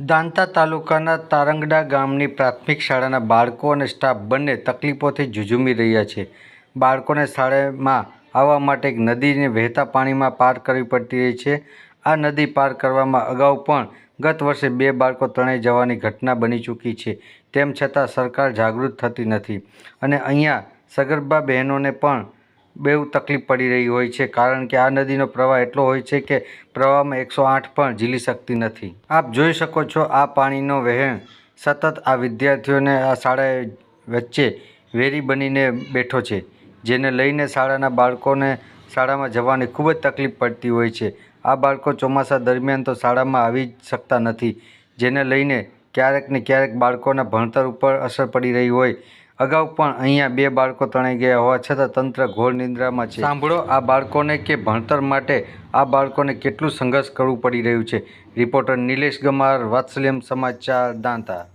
દાંતા તાલુકાના તારંગડા ગામની પ્રાથમિક શાળાના બાળકો અને સ્ટાફ બંને તકલીફોથી ઝુઝુમી રહ્યા છે. બાળકોને શાળામાં આવવા માટે એક નદીને વહેતા પાણીમાં પાર કરવી પડતી રહી છે. આ નદી પાર કરવામાં અગાઉ પણ ગત વર્ષે બે બાળકો તણાઈ જવાની ઘટના બની ચૂકી છે, તેમ છતાં સરકાર જાગૃત થતી નથી. અને અહીંયા સગર્ભા બહેનોને પણ બહુ તકલીફ પડી રહી હોય છે, કારણ કે આ નદીનો પ્રવાહ એટલો હોય છે કે પ્રવાહમાં એકસો આઠ પણ ઝીલી શકતી નથી. આપ જોઈ શકો છો આ પાણીનો વહેણ. સતત આ વિદ્યાર્થીઓને આ શાળાએ વચ્ચે વેરી બનીને બેઠો છે, જેને લઈને શાળાના બાળકોને શાળામાં જવાની ખૂબ જ તકલીફ પડતી હોય છે. આ બાળકો ચોમાસા દરમિયાન તો શાળામાં આવી જ શકતા નથી, જેને લઈને ક્યારેક ને ક્યારેક બાળકોના ભણતર ઉપર અસર પડી રહી હોય અગાઉ પણ અહીંયા બે બાળકો તણાઈ ગયા હોવા છતાં તંત્ર ઘોર નિંદ્રામાં છે. સાંભળો, આ બાળકોને કે ભણતર માટે આ બાળકોને કેટલું સંઘર્ષ કરવું પડી રહ્યું છે? રિપોર્ટર નિલેશ ગમાર, વાત્સલ્યમ સમાચાર દાંતા.